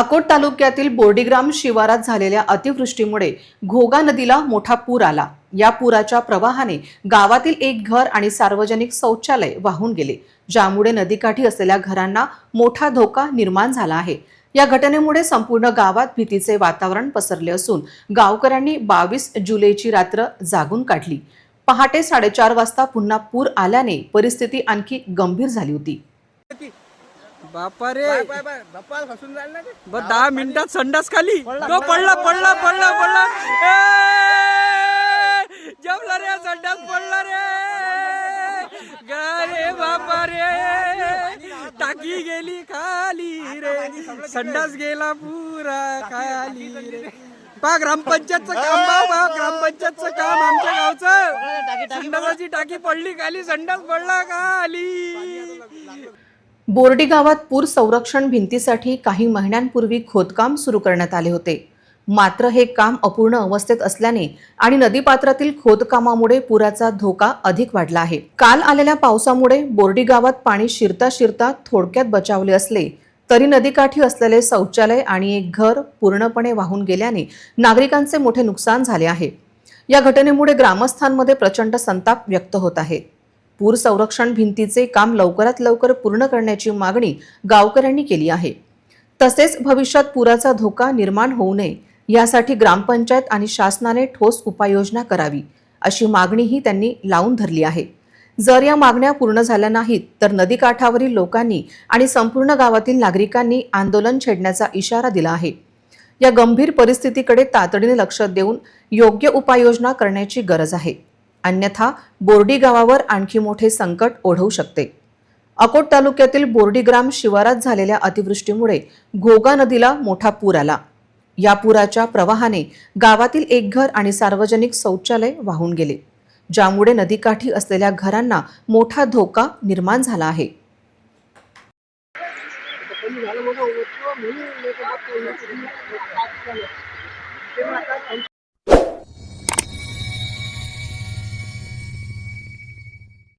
अकोट तालुक्यातील बोर्डीग्राम शिवारात झालेल्या अतिवृष्टीमुळे घोगा नदीला मोठा पूर आला. या पुराच्या प्रवाहाने गावातील एक घर आणि सार्वजनिक शौचालय वाहून गेले ज्यामुळे नदीकाठी असलेल्या घरांना मोठा धोका निर्माण झाला आहे. या घटनेमुळे संपूर्ण गावात भीतीचे वातावरण पसरले असून गावकऱ्यांनी बावीस जुलैची रात्र जागून काढली. पहाटे साडेचार वाजता पुन्हा पूर आल्याने परिस्थिती आणखी गंभीर झाली होती. बापा रे बाय बाय बाय. धप्पाल फसून जाईल ना ते. ब दहा मिनिटात संडास खाली. तो पडला पडला पडला पडला. ए! जमला रे संडास पडला रे. गा रे बापा रे टाकी गेली खाली रे. संडास गेला पुरा खाली रे. पा ग्रामपंचायतचं काम पहा पहा ग्रामपंचायतचं काम आमच्या गावचं. संडासाची टाकी पडली खाली संडास पडला खाली. बोर्डी गावात पूर संरक्षण भिंतीसाठी काही महिन्यांपूर्वी खोदकाम सुरू करण्यात आले होते. मात्र हे काम अपूर्ण अवस्थेत असल्याने आणि नदीपात्रातील खोदकामामुळे पुराचा धोका अधिक वाढला आहे. काल आलेल्या पावसामुळे बोर्डी गावात पाणी शिरता शिरता थोडक्यात बचावले असले तरी नदीकाठी असलेले शौचालय आणि एक घर पूर्णपणे वाहून गेल्याने नागरिकांचे मोठे नुकसान झाले आहे. या घटनेमुळे ग्रामस्थांमध्ये प्रचंड संताप व्यक्त होत आहे. पूर संरक्षण भिंतीचे काम लवकरात लवकर पूर्ण करण्याची मागणी गावकऱ्यांनी केली आहे. तसेच भविष्यात पुराचा धोका निर्माण होऊ नये यासाठी ग्रामपंचायत आणि शासनाने ठोस उपाययोजना करावी अशी मागणीही त्यांनी लावून धरली आहे. जर या मागण्या पूर्ण झाल्या नाहीत तर नदीकाठावरील लोकांनी आणि संपूर्ण गावातील नागरिकांनी आंदोलन छेडण्याचा इशारा दिला आहे. या गंभीर परिस्थितीकडे तातडीने लक्ष देऊन योग्य उपाययोजना करण्याची गरज आहे. अन्यथा बोर्डी गावावर आणखी मोठे संकट ओढवू शकते. अकोट तालुक्यातील बोर्डीग्राम शिवारात झालेल्या अतिवृष्टीमुळे घोगा नदीला मोठा पूर आला. या पुराच्या प्रवाहाने गावातील एक घर आणि सार्वजनिक शौचालय वाहून गेले ज्यामुळे नदीकाठी असलेल्या घरांना मोठा धोका निर्माण झाला आहे.